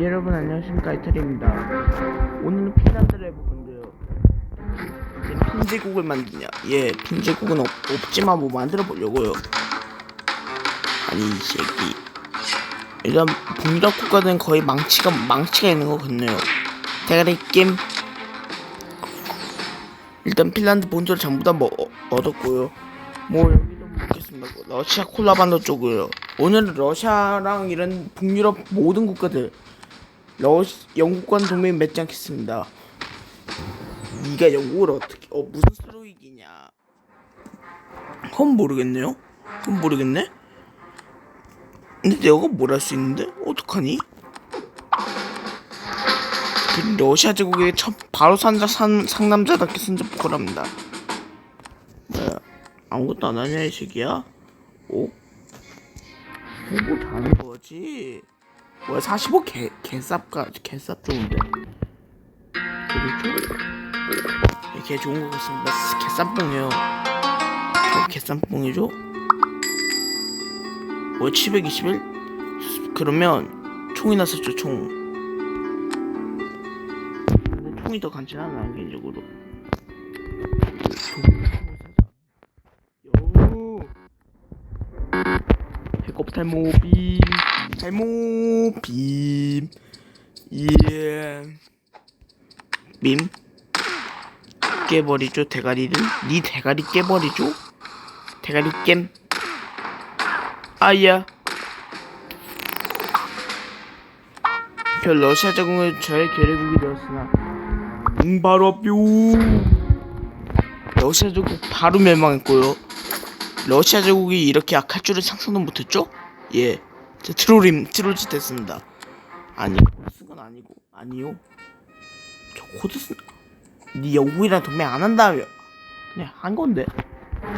여러분 안녕하십니까. 이탈입니다. 오늘은 핀란드를 해볼 건데요. 이제 핀제국을 만드냐? 예 핀제국은 없, 없지만 뭐 만들어 보려고요. 아니 이 새끼. 일단 북유럽 국가는 거의 망치가 망치가 있는 것 같네요. 대가리 게임 일단 핀란드 본토를 전부 다 뭐, 어, 얻었고요. 뭐 여기도 먹겠습니다 러시아 콜라반도 쪽이에요. 오늘은 러시아랑 이런 북유럽 모든 국가들 러시 영국과는 동맹 맺지 않겠습니다. 네가 영국을 어떻게 어 무슨 수로 이기냐. 그건 모르겠네요. 그건 모르겠네. 근데 내가 뭘 할 수 있는데? 어떡하니? 그 러시아 제국의 첫 바로 산자 산 상남자답게 선접하랍니다. 뭐야 아무것도 안 하냐 이 새끼야? 오? 뭐 다는 거지 뭐야 45 개, 개쌉가 개쌉 좋은데 그렇죠? 개 좋은 거 같습니다 개쌉뽕이에요 저 개쌉뽕이죠? 뭐 721? 그러면 총이 났었죠 총 근데 총이 더 간지나나 개인적으로 요 배꼽 탈모빔 탈모빔. 예. 빔. 깨버리죠 대가리를. 니 대가리 깨버리죠? 대가리 겜 아야. 별 러시아 제국은 저의 계례국이 되었으나. 응 바로 뿅 러시아 제국 바로 멸망했고요. 러시아 제국이 이렇게 약할 줄은 상상도 못했죠? 예. 제 트롤임, 트롤짓 됐습니다. 아니, 코드 건 아니고, 아니요. 저 코드 쓴, 니 영국이랑 동맹 안 한다며. 그냥 한 건데.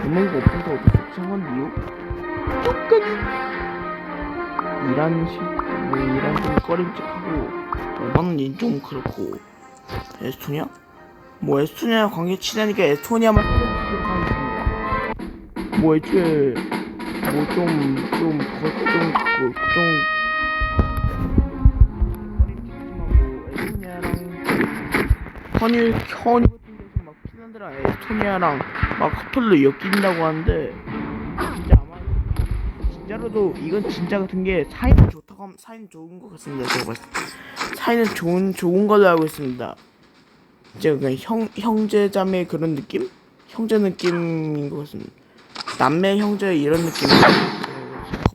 동맹이 없어서 어쩔 수 없이 한 건데요. 조금. 이란 식, 뭐, 이란 좀 꺼림직하고, 얼마는 좀 그렇고. 에스토니아? 뭐, 에스토니아 관계 친하니까 에스토니아만 꺼림직하고 하겠습니다. 뭐 애초에 뭐좀좀 좀 좀 헌일 헌일 같은 데서 막 핀란드랑 에스토니아랑 막 커플로 엮인다고 하는데 진짜 아마 진짜로도 이건 진짜 같은 게 사이는 좋다고 하면 사이는 좋은 것 같습니다. 제가 봤을 때. 사이는 좋은 좋은 걸로 알고 있습니다. 제가 그냥 형 형제자매 그런 느낌? 형제 느낌인 것 같습니다 남매 형제 이런 느낌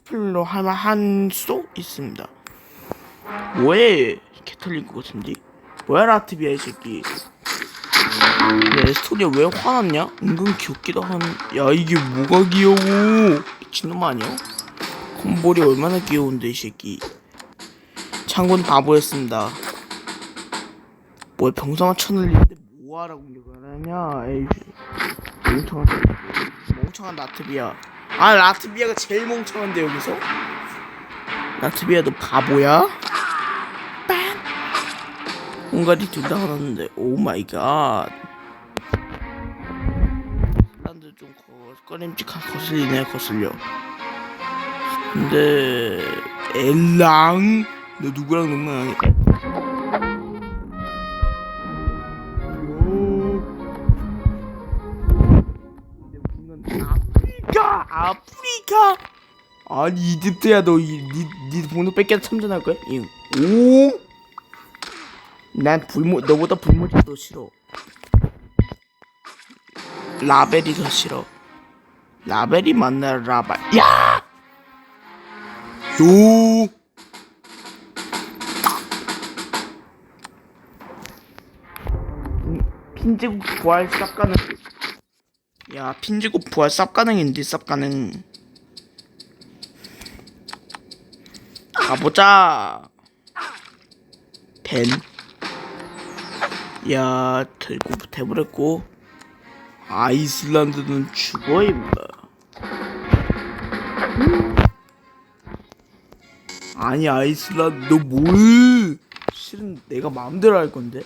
커플로 할만한 수도 있습니다. 뭐해? 개털린 것 같은데? 뭐야 라트비아 이 새끼. 야 에스토니아 왜 화났냐? 은근 귀엽기도 한... 야 이게 뭐가 귀여워? 미친놈 아니야? 콤볼이 얼마나 귀여운데 이 새끼. 창군 바보였습니다. 뭐야 병사만 쳐늘리는데 뭐하라고 공격을 하냐 에이 멍청한 멍청한 라트비아. 아 라트비아가 제일 멍청한데 여기서? 라트비아 너 바보야? 빤 헝가리 둘다 하는데 오 마이 갓 핀란드 좀 거, 꺼림직한 거슬리네 거슬려. 근데 엘랑? 너 누구랑 농구하니 아니 이집트야 너니니 번호 뺏겨 참전할 거야? 오? 난 불모 너보다 불모지 더 싫어. 라벨이 더 싫어. 라벨이 만나 라벨. 야! 요! 음, 핀제국 부활 쌉가는 야 핀지고 부활 쌉 가능인데 쌉 가능 가보자. 벤 야 들고 대버렸고. 아이슬란드는 죽어 임마. 아니 아이슬란드 너 뭘? 실은 내가 마음대로 할 건데.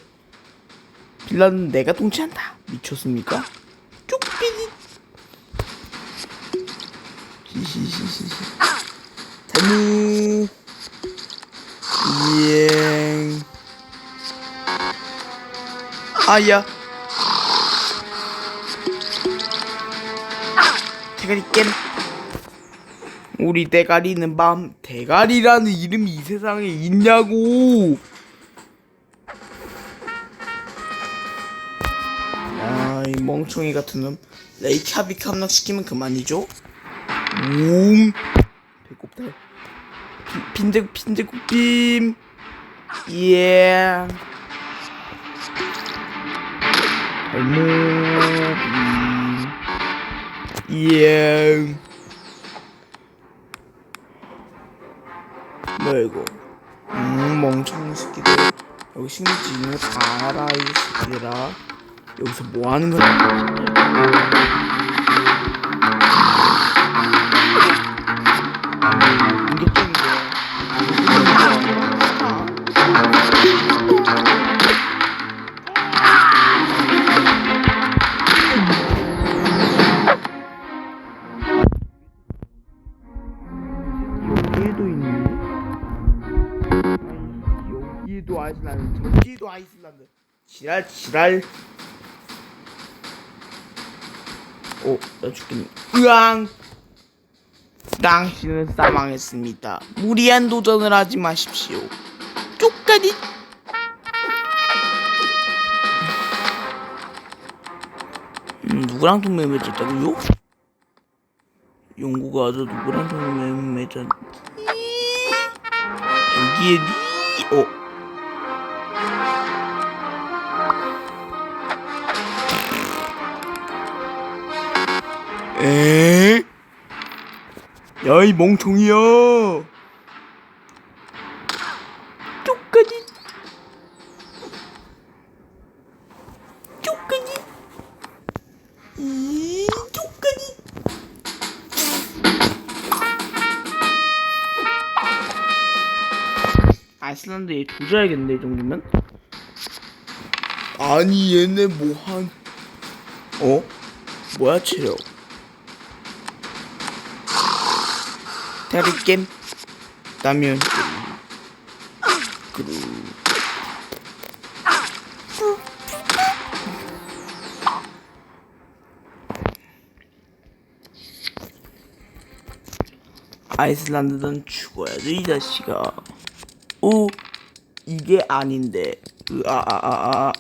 핀란드는 내가 통치한다. 미쳤습니까? 히히히히 대 무 예. 아야. 대가리 겜. 우리 대가리는 밤 대가리라는 이름이 이 세상에 있냐고. 아, 이 멍청이 같은 놈. 레이캬비크 함락시키면 그만이죠? 웅. 배꼽다. 빈- 빈대 빈대국빔. 예. 발목. 예. 뭐야 이거? 음 멍청한 새끼들. 여기 신기지 있는 거다 알아 이 새끼들아. 여기서 뭐 하는 거야? 여기에도 있니? 아니, 여기에도 아이슬란드, 저기에도 아이슬란드. 지랄, 지랄. 오, 나 죽겠네. 으앙! 당신은 사망했습니다. 무리한 도전을 하지 마십시오. 쪽까지. 음, 누구랑 동맹 맺었다고요? 용구가 아주 누구랑 동맹 맺었지? 여기에 니, 어. 에? 야, 이 멍청이야. 아이슬란드 얘 조져야겠는데 이 정도면? 아니 얘네 뭐한 어? 뭐야 체력? 게임 라면. 그루 아이슬란드는 죽어야지 이 자식아. 오 이게 아닌데. 으아아아아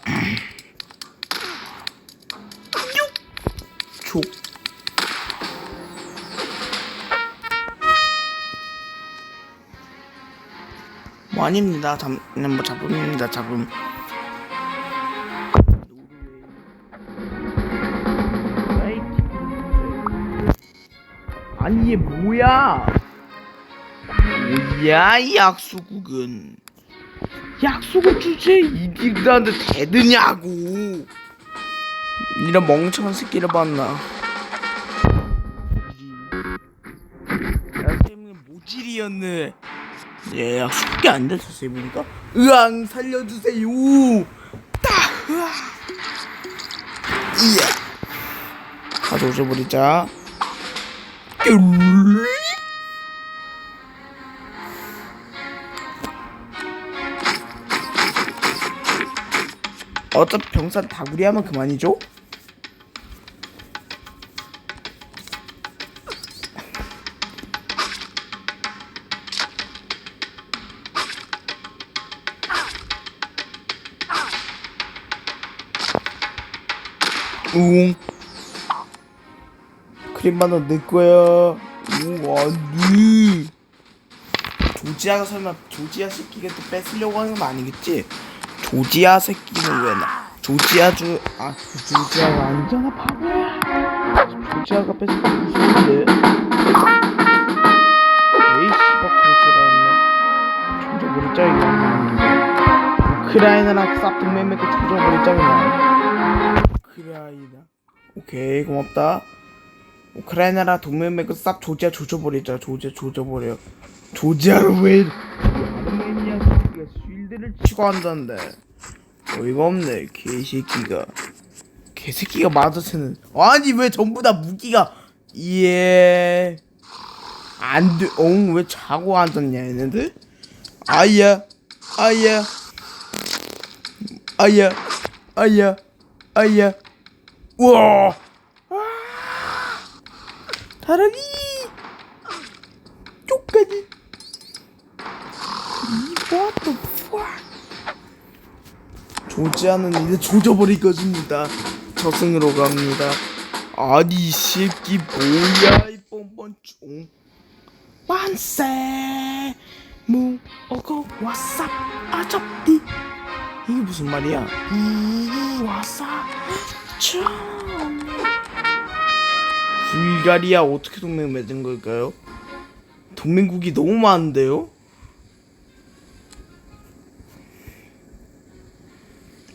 족뭐 아닙니다. 잡, 뭐 잡음입니다. 잡음. 아니 얘 뭐야? 뭐야 이 약수국은 약속을 주제 이들한테 대드냐고. 이런 멍청한 새끼를 봤나. 야 세븐은 모질이었네. 예 약속이 안 됐었어 보니까. 으앙 살려주세요. 딱! 으아. 이야 가져오져 버리자. 음. 어차피 병사 다구리 하면 그만이죠? 웅 크림만 원내 거야 웅 안돼 조지아가 설마 조지아 새끼가 또 뺏으려고 하는 건 아니겠지? 조지아 새끼는 왜 나? 조지아주 아 조지아가 아니잖아 바보야. 조지아가 게 무서운데. 에이 씨발 그럴 줄 알았네. 조져버리자 이거. 우크라이나랑 싹 동맹 맺고 조져버리자 그냥. 우크라이나. 오케이 고맙다. 우크라이나랑 동맹 맺고 싹 조지아 조져버리자. 조지아 조져버려. 조지아를 왜? 아르메니아 쉴드를 치고 한다는데. 어이가 없네 개새끼가. 개새끼가 맞아서는. 아니 왜 전부 다 무기가 예 안돼 어왜 자고 앉았냐 얘네들? 아야 아야. 아야 아야 아야. 우와. 아, 다라기 쪽까지 What the fuck 좋지 않은 일을 조져버릴 것입니다. 저승으로 갑니다. 아니 이 새끼 뭐야 이 뻔뻔충 만세. 무어고 와쌉 아접디. 이게 무슨 말이야? 우 와쌉 참. 불가리아 어떻게 동맹 맺은 걸까요? 동맹국이 너무 많은데요?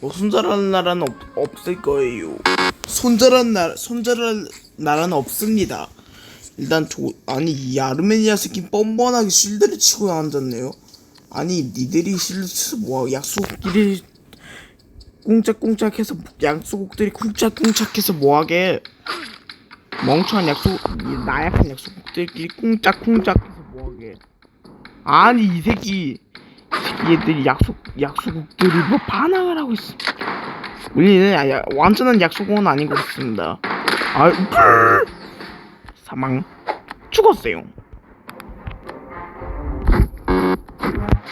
뭐 손자라는 나라는 없, 없을 거예요. 손자라는 나라 손자라는 나라는 없습니다. 일단 조 아니 이 아르메니아 새끼 뻔뻔하게 실드를 치고 앉았네요. 아니 니들이 실드 뭐 약속끼리 꿍짝꿍짝해서 약소국들이 쿵짝쿵짝해서 뭐하게 멍청한 이 나약한 약소국들끼리 꿍짝쿵짝해서 뭐하게 아니 이 새끼 얘들이 약속 약소국들이 뭐 반항을 하고 있어 우리는 아, 야, 완전한 약소국은 아닌 것 같습니다 아 사망 죽었어요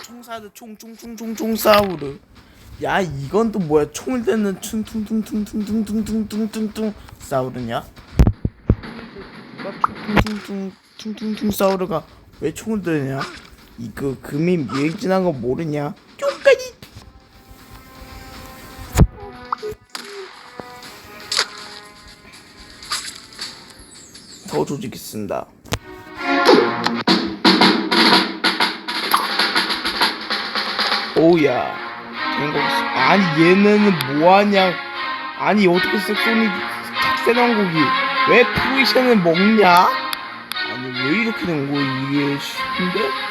총사드 총총총총총 사우르 야 이건 또 뭐야 총을 대는 퉁퉁퉁퉁퉁퉁퉁퉁퉁퉁퉁 사우르냐 누가 퉁퉁퉁퉁퉁퉁 사우르가 왜 총을 드냐 이그 금이 유행 지난 거 모르냐? 쪽까지! 더 조지겠습니다. 오야 된거 아니 얘네는 뭐하냐? 아니 어떻게 섹소닉 탁세왕국이 왜 프로이션을 먹냐? 아니 왜 이렇게 된 거야 이게? 쉽은데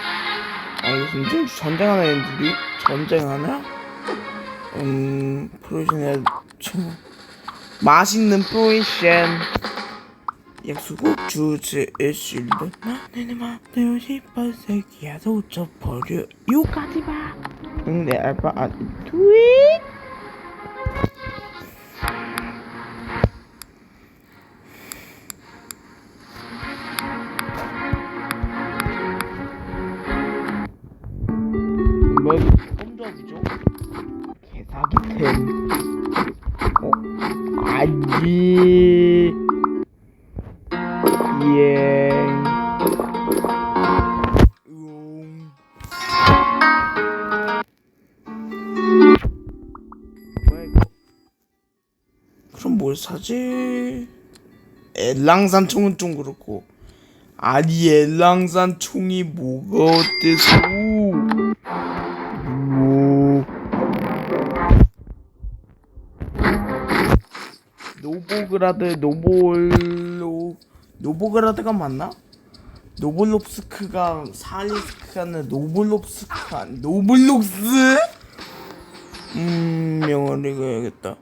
아니 무슨 전쟁하나 애들이? 전쟁하나? 음 프로이션에 참 맛있는 프로이션. 약수국 주제 실드 나는 만들고 싶어 새끼야도 져버려. 요까지 봐. 응내 알바 안 트윗 뭘 사지? 엘랑산 총은 좀 그렇고 아니 엘랑산 총이 뭐가 어때서? 뭐. 노보그라드 노볼로 노보그라드가 맞나? 노블롭스크가 사리스크가 아니라 노블롭스크가 노블록스? 음 영어를 읽어야겠다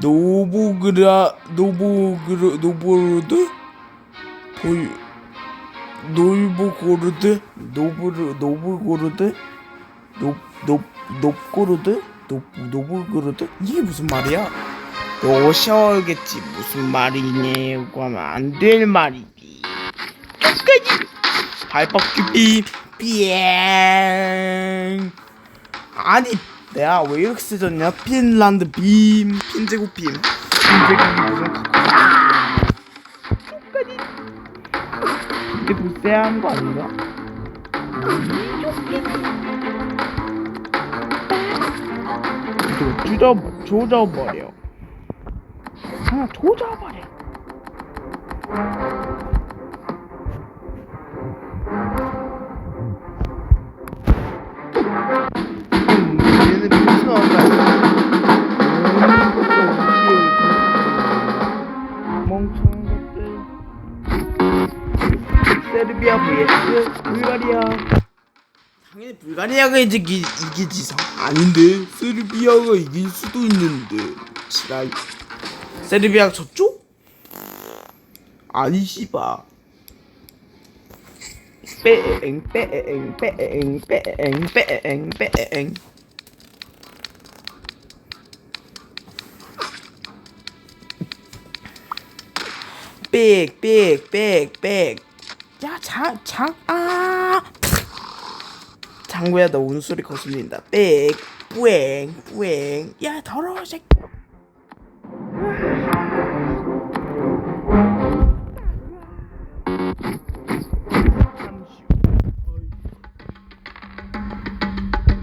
노보그라 노보그르 노보르드 돌 놀보고르드 노브르 노블고르드 높높 높고르드 높 노블고르드 이게 무슨 말이야? 러시아어겠지 무슨 말이냐고 하면 안 될 말이지 끝까지 발바퀴 삐 삐 아니 내가 왜 이렇게 쓰졌냐? 핀란드 빔. 핀제국 빔. 핀제국이 무슨 끝까지 근데 불세한 거 아닌가? 이거 조져 조져버려 하나 조져버려. 마리아가 이제 기, 이기지 아닌데 세르비아가 이길 수도 있는데. 지랄. 세르비아가 졌죠? 아니 씨바. 빼엥 빼엥 빼엥 빼엥 빼엥 빼엥 삑삑삑삑 야자자아. 장구야 너 운소리 거슬린다. 삑 뿌앵 뿌앵 야 더러워 새끼.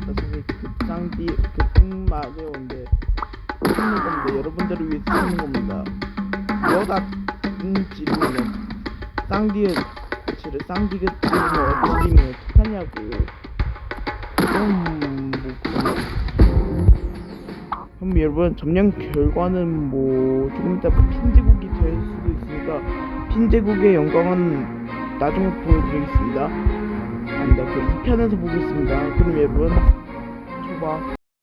사실 그 쌍디에 지를 쌍디가 지르면 지르면 어떡하냐고. 그럼 뭐 그럼 여러분 점령 결과는 뭐 조금 이따 핀제국이 될 수도 있으니까 핀제국의 영광은 나중에 보여드리겠습니다. 아니다 그 2편에서 보겠습니다. 그럼 여러분 초밥